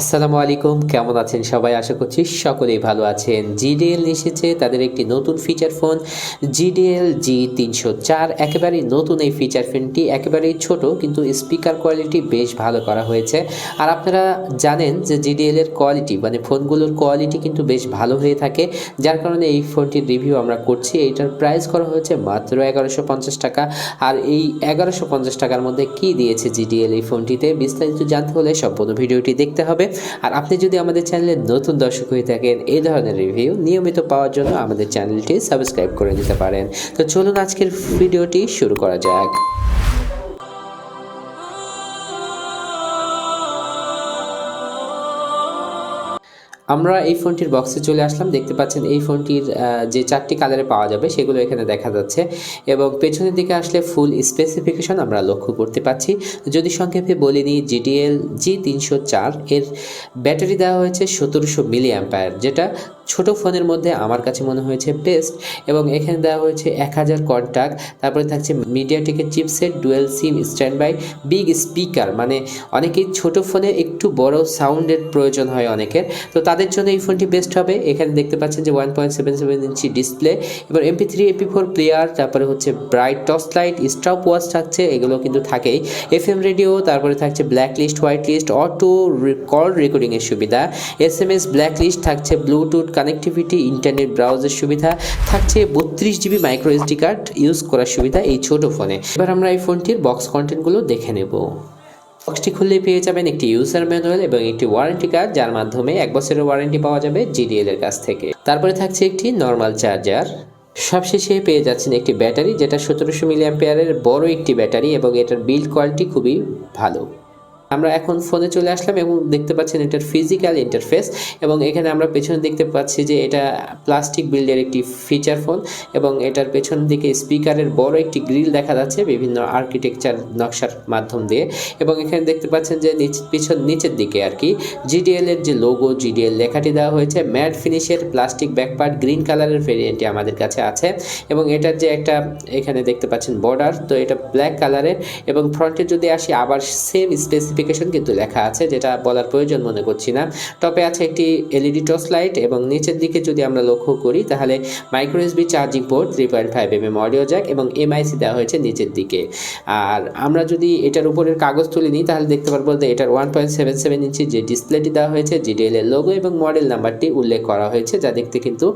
আসসালামু আলাইকুম, কেমন আছেন সবাই? আশা করছি সকলেই ভালো আছেন। জিডিএল এসেছে, তাদের একটি নতুন ফিচার ফোন জিডিএল জি তিনশো চার। একেবারেই নতুন এই ফিচার ফোনটি একেবারেই ছোট, কিন্তু স্পিকার কোয়ালিটি বেশ ভালো করা হয়েছে। আর আপনারা জানেন যে জিডিএল এর কোয়ালিটি মানে ফোনগুলোর কোয়ালিটি কিন্তু বেশ ভালো হয়ে থাকে। যার কারণে এই ফোনটির রিভিউ আমরা করছি। এইটার প্রাইস করা হয়েছে মাত্র এগারোশো পঞ্চাশ টাকা। আর এই এগারোশো পঞ্চাশ টাকার মধ্যে কি দিয়েছে জিডিএল এই ফোনটিতে বিস্তারিত জানতে হলে সম্পূর্ণ ভিডিওটি দেখতে হবে। আর আপনি যদি আমাদের চ্যানেলে নতুন দর্শক হয়ে থাকেন, এই ধরনের রিভিউ নিয়মিত পাওয়ার জন্য আমাদের চ্যানেলটি সাবস্ক্রাইব করে নিতে পারেন। তো চলুন আজকের ভিডিওটি শুরু করা যাক। আমরা এই ফোনটির বক্সে চলে আসলাম। দেখতে পাচ্ছেন এই ফোনটির যে চারটি কালারে পাওয়া যাবে সেগুলো এখানে দেখা যাচ্ছে এবং পেছনের দিকে আসলে ফুল স্পেসিফিকেশন আমরা লক্ষ্য করতে পাচ্ছি। যদি সংক্ষেপে বলে নিই জিডিএল জি তিনশো চার এর ব্যাটারি দেওয়া হয়েছে সতেরোশো মিলি অ্যাম্পায়ার যেটা ছোট ফোনের মধ্যে আমার কাছে মনে হয়েছে বেস্ট এবং এখানে দেওয়া হয়েছে এক হাজার কন্ট্যাক্ট তারপরে থাকছে মিডিয়াটেকের chipset dual SIM standby big speaker মানে অনেকেই ছোট ফোনে একটু বড় সাউন্ডের প্রয়োজন হয় অনেকের। তো তাদের জন্য এই ফোনটি বেস্ট হবে। এখানে দেখতে পাচ্ছেন যে one point seven seven inch display এবার MP three MP four player তারপরে হচ্ছে bright torch light stopwatch থাকছে, এগুলো কিন্তু থাকেই। এফ এম রেডিও তারপরে থাকছে black list white list auto call রেকর্ডিংয়ের সুবিধা। S M S black list থাকছে ব্লুটুথ কানেক্টিভিটি ইন্টারনেট ব্রাউজার সুবিধা। থাকছে বত্রিশ GB micro SD card use করার সুবিধা এই ছোট ফোনে এবার আমরা এই ফোনটির বক্স কন্টেন্টগুলো দেখে নেব। বক্সটি খুললে পেয়ে যাবেন একটি ইউজার ম্যানুয়াল এবং একটি ওয়ারেন্টি কার্ড যার মাধ্যমে এক বছরের ওয়ারেন্টি পাওয়া যাবে জিডিএল এর কাছ থেকে। তারপরে থাকছে একটি নর্মাল চার্জার সবশেষে পেয়ে যাচ্ছেন একটি ব্যাটারি, যেটা সতেরোশো মিলি অ্যাম্পিয়ারের বড় একটি ব্যাটারি এবং এটার বিল্ড কোয়ালিটি খুবই ভালো। আমরা এখন ফোনে চলে আসলাম এবং দেখতে পাচ্ছেন এটার ফিজিক্যাল ইন্টারফেস এবং এখানে আমরা পেছনে দেখতে পাচ্ছি যে এটা প্লাস্টিক বিল্ডের একটি ফিচার ফোন এবং এটার পেছন দিকে স্পিকারের বড় একটি গ্রিল দেখা যাচ্ছে বিভিন্ন আর্কিটেকচার নকশার মাধ্যম দিয়ে এবং এখানে দেখতে পাচ্ছেন যে নিচ, পিছন নিচের দিকে আর কি জিডিএল এর যে লোগো জিডিএল লেখাটি দেওয়া হয়েছে ম্যাট ফিনিশের প্লাস্টিক ব্যাকপার্ট গ্রিন কালারের ভেরিয়েন্টটি আমাদের কাছে আছে এবং এটার যে একটা এখানে দেখতে পাচ্ছেন বর্ডার তো এটা ব্ল্যাক কালারের এবং ফ্রন্টে যদি আসি আবার সেম স্পেসিফিকেশন কিন্তু লেখা আছে, যেটা বলার প্রয়োজন মনে করছি না। টপে আছে একটি এলইডি টর্চ লাইট এবং নিচের দিকে যদি আমরা লক্ষ্য করি, তাহলে micro USB charging port three point five M M audio jack এবং এমআইসি দেওয়া হয়েছে নিচের দিকে। আর আমরা যদি এটার উপরের কাগজ তুলে নিই, তাহলে দেখতে পারব যে এটার one point seven seven inch যে ডিসপ্লেটি দেওয়া হয়েছে জিডিএল এর লোগো এবং মডেল নাম্বারটি উল্লেখ করা হয়েছে, যা দেখতে কিন্তু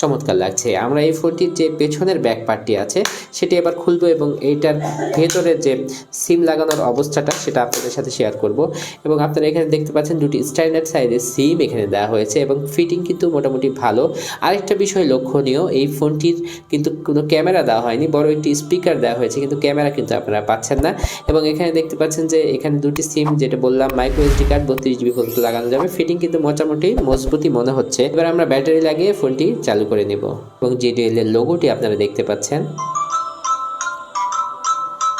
চমৎকার লাগছে। আমরা এই ফোনটির যে পেছনের ব্যাক পার্টটি আছে, সেটি এবার খুলবো এবং এইটার ভেতরের যে সিম লাগানোর অবস্থাটা, সেটা আপনাদের সাথে শেয়ার করব এবং আপনারা এখানে দেখতে পাচ্ছেন দুটি স্ট্যান্ডার্ড সাইজের সিম এখানে দেওয়া হয়েছে এবং ফিটিং কিন্তু মোটামুটি ভালো। আরেকটা বিষয় লক্ষণীয়, এই ফোনটির কিন্তু কোনো ক্যামেরা দেওয়া হয়নি, বড় একটি স্পিকার দেওয়া হয়েছে, কিন্তু ক্যামেরা কিন্তু আপনারা পাচ্ছেন না। এবং এখানে দেখতে পাচ্ছেন যে এখানে দুটি সিম যেটা বললাম মাইক্রো এসডি কার্ড বত্রিশ জিবি পর্যন্ত লাগানো যাবে। ফিটিং কিন্তু মোটামুটি মজবুতি মনে হচ্ছে। এবার আমরা ব্যাটারি লাগিয়ে ফোনটি চালু করে নেব। এবং জিডিএল এর লোগোটি আপনারা দেখতে পাচ্ছেন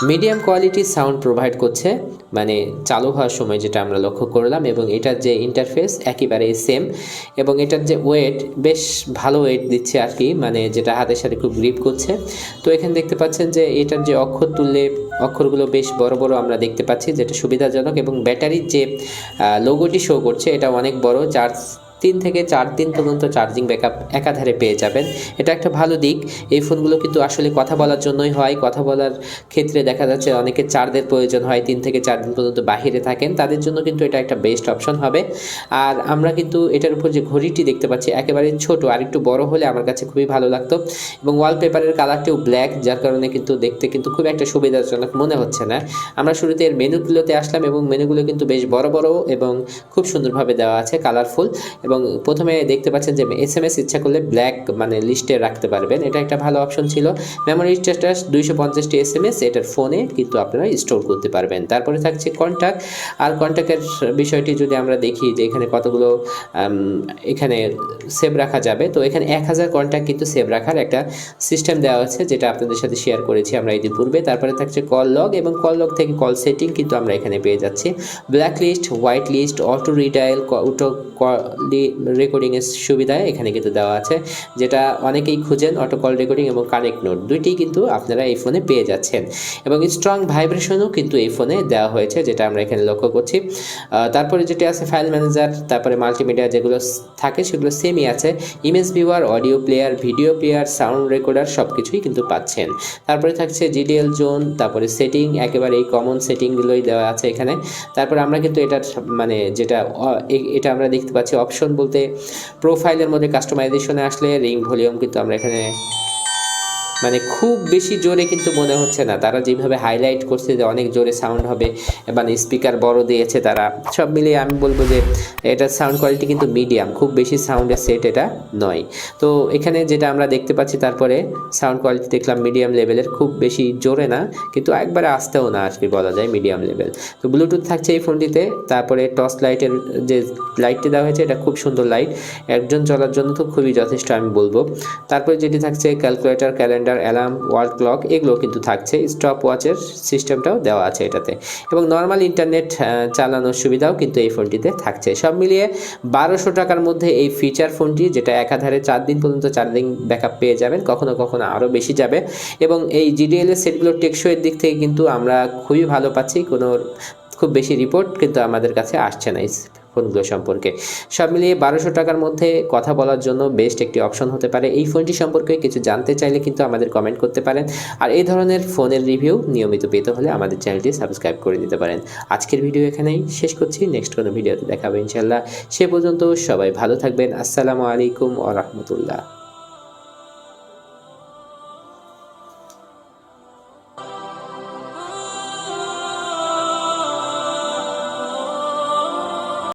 মিডিয়াম কোয়ালিটির সাউন্ড প্রোভাইড করছে মানে চালু হওয়ার সময় যেটা আমরা লক্ষ্য করলাম এবং এটার যে ইন্টারফেস একেবারে সেম এবং এটার যে ওয়েট বেশ ভালো ওয়েট দিচ্ছে আর কি মানে যেটা হাতের সাথে খুব গ্রিপ করছে। তো এখানে দেখতে পাচ্ছেন যে এটার যে অক্ষর তুললে অক্ষরগুলো বেশ বড় বড় আমরা দেখতে পাচ্ছি, যেটা সুবিধাজনক এবং ব্যাটারির যে লোগোটি শো করছে, এটা অনেক বড় চার্জ তিন থেকে চার দিন পর্যন্ত চার্জিং ব্যাকআপ একাধারে পেয়ে যাবেন। এটা একটা ভালো দিক। এই ফোনগুলো কিন্তু আসলে কথা বলার জন্যই হয়। কথা বলার ক্ষেত্রে দেখা যাচ্ছে অনেকে চার্জের প্রয়োজন হয়, তিন থেকে চার দিন পর্যন্ত বাহিরে থাকেন। তাদের জন্য কিন্তু এটা একটা বেস্ট অপশন হবে। আর আমরা কিন্তু এটার উপর যে ঘড়িটি দেখতে পাচ্ছি, একেবারে ছোট আর একটু বড় হলে আমার কাছে খুবই ভালো লাগতো। এবং ওয়ালপেপারের কালারটিও ব্ল্যাক যার কারণে কিন্তু দেখতে কিন্তু খুব একটা সুবিধাজনক মনে হচ্ছে না। আমরা শুরুতে এর মেনুগুলোতে আসলাম এবং মেনুগুলো কিন্তু বেশ বড় বড় এবং খুব সুন্দরভাবে দেওয়া আছে কালারফুল এবং প্রথমে দেখতে পাচ্ছেন যে এস এম এস ইচ্ছা করলে ব্ল্যাক মানে লিস্টে রাখতে পারবেন। এটা একটা ভালো অপশন ছিল। মেমোরি স্ট্যাটাস দুইশো পঞ্চাশটি এস এম এস এটার ফোনে কিন্তু আপনারা স্টোর করতে পারবেন। তারপরে থাকছে কন্ট্যাক্ট আর কন্ট্যাক্টের বিষয়টি যদি আমরা দেখি যে এখানে কতগুলো এখানে সেভ রাখা যাবে, তো এখানে এক হাজার কন্ট্যাক্ট কিন্তু সেভ রাখার একটা সিস্টেম দেওয়া আছে যেটা আপনাদের সাথে শেয়ার করেছি আমরা এদিন পূর্বে তারপরে থাকছে কল লগ এবং কল লগ থেকে কল সেটিং কিন্তু আমরা এখানে পেয়ে যাচ্ছি। Black list, white list, auto redial auto D রেকর্ডিংয়ের সুবিধা এখানে কিন্তু দেওয়া আছে, যেটা অনেকেই খুঁজেন অটো কল রেকর্ডিং এবং কানেক্ট নোট দুইটি কিন্তু আপনারা এই ফোনে পেয়ে যাচ্ছেন। এবং স্ট্রং ভাইব্রেশনও কিন্তু এই ফোনে দেওয়া হয়েছে, যেটা আমরা এখানে লক্ষ্য করছি। তারপরে যেটি আছে ফাইল ম্যানেজার তারপরে মাল্টিমিডিয়া যেগুলো থাকে সেগুলো সেমই আছে। Image viewer audio player video player sound recorder সব কিছুই কিন্তু পাচ্ছেন। তারপরে থাকছে জিডিএল জোন তারপরে সেটিং একেবারে এই কমন সেটিংগুলোই দেওয়া আছে এখানে। তারপরে আমরা কিন্তু এটার মানে যেটা এটা আমরা দেখতে পাচ্ছি অপশন বলতে প্রোফাইলের মধ্যে কাস্টমাইজেশনে আসলে রিং ভলিউম কিন্তু আমরা এখানে মানে খুব বেশি জোরে কিন্তু মনে হচ্ছে না। তারা যেভাবে হাইলাইট করছে যে অনেক জোরে সাউন্ড হবে মানে স্পিকার বড় দিয়েছে তারা, সব মিলিয়ে আমি বলব যে এটার সাউন্ড কোয়ালিটি কিন্তু মিডিয়াম খুব বেশি সাউন্ডের সেট এটা নয়। তো এখানে যেটা আমরা দেখতে পাচ্ছি তারপরে সাউন্ড কোয়ালিটি দেখলাম মিডিয়াম লেভেলের খুব বেশি জোরে না, কিন্তু একবারে আসতেও না কি বলা যায় মিডিয়াম লেভেল তো ব্লুটুথ থাকছে এই ফোনটিতে তারপরে টর্চ লাইটের যে লাইটটি দেওয়া হয়েছে, এটা খুব সুন্দর লাইট একজন চলার জন্য তো খুবই যথেষ্ট আমি বলব। তারপরে যেটি থাকছে calculator calendar alarm, wall clock এগুলো কিন্তু থাকছে। স্টপ ওয়াচের সিস্টেমটাও দেওয়া আছে এটাতে। এবং নর্মাল ইন্টারনেট চালানোর সুবিধাও কিন্তু এই ফোনটিতে থাকছে। সব মিলিয়ে বারোশো টাকার মধ্যে এই ফিচার ফোনটি, যেটা একাধারে চার দিন পর্যন্ত চার্জিং ব্যাকআপ পেয়ে যাবেন, কখনো কখনো আরও বেশি যাবে। এবং এই জিডিএল এর সেটগুলোর টেকসইয়ের দিক থেকে কিন্তু আমরা খুবই ভালো পাচ্ছি। কোনো খুব বেশি রিপোর্ট কিন্তু আমাদের কাছে আসছে না ফোনগুলো সম্পর্কে। সব মিলিয়ে বারোশো টাকার মধ্যে কথা বলার জন্য বেস্ট একটি অপশন হতে পারে। এই ফোনটি সম্পর্কে কিছু জানতে চাইলে কিন্তু আমাদের কমেন্ট করতে পারেন। আর এই ধরনের ফোনের রিভিউ নিয়মিত পেতে হলে আমাদের চ্যানেলটি সাবস্ক্রাইব করে দিতে পারেন। আজকের ভিডিও এখানেই শেষ করছি। নেক্সট কোনো ভিডিওতে দেখাবো ইনশাল্লাহ সে পর্যন্ত সবাই ভালো থাকবেন। আসসালামু আলাইকুম ও রহমতুল্লাহ।